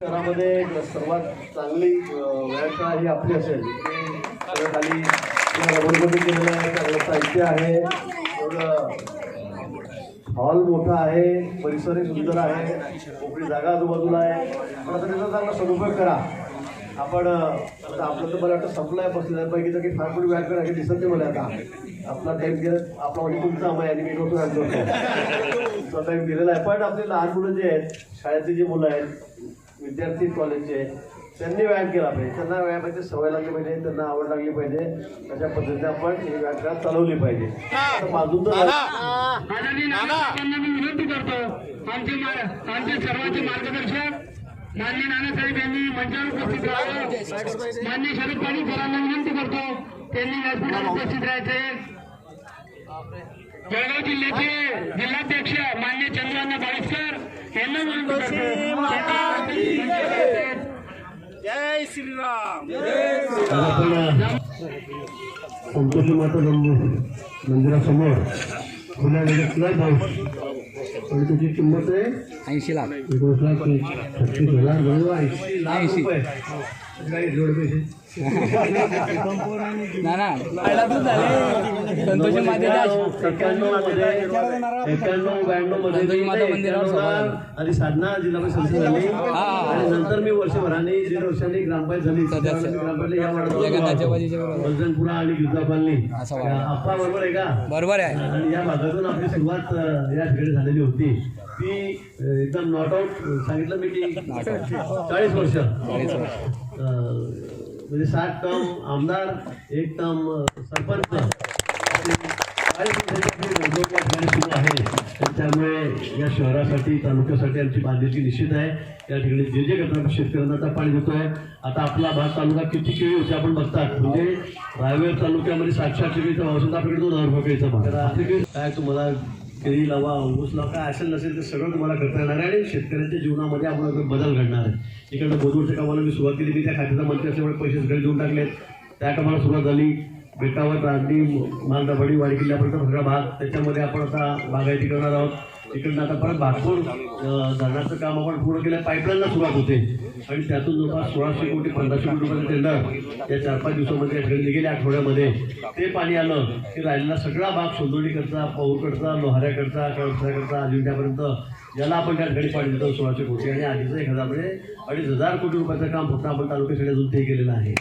शहरामध्ये सर्वात चांगली व्याख्या ही आपली असेल. खाली केलेलं चांगलं साहित्य आहे हॉल मोठा आहे परिसरही सुंदर आहे मोकळी जागा आजूबाजूला आहे. पण आता त्याचा चांगला सदुपयोग करा. आपण आता आपलं तर मला वाटतं संपलं आहे पस्तीसांपैकी तर काही फार कोणी व्यायाम करा हे दिसत नाही मला आता. आपला टाईम गेला आपला म्हणजे तुमचा आम्ही आणि मी नव्हतो व्यायाम करतो तुमचा टाईम गेलेला आहे. पण आपले लहान मुलं जे आहेत शाळेतली जी मुलं आहेत विद्यार्थी कॉलेजचे त्यांनी व्यायाम केला पाहिजे. त्यांना व्यायामाची सवय लागली पाहिजे त्यांना आवड लागली पाहिजे. तशा पद्धतीने आपण ही व्यायामशाळा चालवली पाहिजे. माझून तर आदरणीय नानासाहेबांना मी विनंती करतो आमचे आमचे सर्वांचे मार्गदर्शक मान्य नानासाहेब यांनी मंचावर उपस्थित राहावं. मान्य शरद पाटील सरांना विनंती करतो त्यांनी व्यासपीठावर उपस्थित राहायचे. जळगाव जिल्ह्याचे जिल्हाध्यक्ष मान्य चंद्रांना बाळेसकर यांना विनंती करतो. जय श्रीराम संतोषी माता मंदिरासमोर खुल्या त्याची किंमत आहे ऐंशी लाख. एकोणीस लाख छत्तीस हजार बरोबर ऐंशी लाख ऐंशी. रुपये. काही जोड पैसे. ना ना. संतोषी एक्क्याण्णव ब्याण्णवमध्ये संतोषी माता मी मंदिरावर एक्क्याण्णवला आधी साधना जिल्हा परिषद झाली. आणि नंतर मी वर्षभराने दीड वर्षांनी ग्रामपंचायत झाली. ग्रामपंचायत आणि गिरजा कॉलनी असं वाटतं. अप्पा बरोबर आहे का? बरोबर आहे. आणि या भागातून आपली सुरुवात या ठिकाणी झालेली होती. ती एकदम नॉट आउट सांगितलं मी की चाळीस वर्ष. म्हणजे सात टर्म आमदार एक टर्म सरपंच. सुरू आहे त्यामुळे या शहरासाठी तालुक्यासाठी आमची बांधिलकी निश्चित आहे. या ठिकाणी जे जे घटना शेतकऱ्यांना आता पाणी देतोय. आता आपला भाग तालुका किती केळी होते आपण बघतात. म्हणजे रायवेर तालुक्यामध्ये सातशे आठशे केळीचा भाव तर आपल्याकडे दोन हजार रुपये केळीचा काही काय तुम्हाला केळी लावा ऊस लावा काय असेल नसेल ते सगळं तुम्हाला करता येणार आहे आणि शेतकऱ्यांच्या जीवनामध्ये आपण बदल घडणार आहे. इकडनं बोदूरच्या कामाला मी सुरुवात केली. मी त्या खात्याचा मंत्री असल्यामुळे पैसे सगळे देऊन टाकलेत. त्या कामाला सुरुवात झाली. बेटावर रांदी मालदाबडी वाडी किल्ल्यापर्यंत सगळा भाग. त्याच्यामध्ये आपण आता बागायती करणार आहोत. इकडनं आता परत भागपूर धरणाचं काम आपण पूर्ण केलं. पाईपलाईनला सुरुवात होते. आणि त्यातून जवळपास सोळाशे कोटी पंधराशे कोटी रुपयाचं टेंडर या चार पाच दिवसामध्ये ठरले ठिकाणी गेल्या आठवड्यामध्ये. ते पाणी आलं की राहिलेला सगळा भाग सोंदोडीकडचा पौरकडचा लोहाऱ्याकडचा कळसाकडचा अजिंठ्यापर्यंत याला आपण त्या ठिकाणी पाणी देतो सोळाशे कोटी. आणि आधीचं एक हजार म्हणजे अडीच हजार कोटी रुपयाचं काम फक्त आपण तालुक्यासाठी अजून ते केलेलं आहे.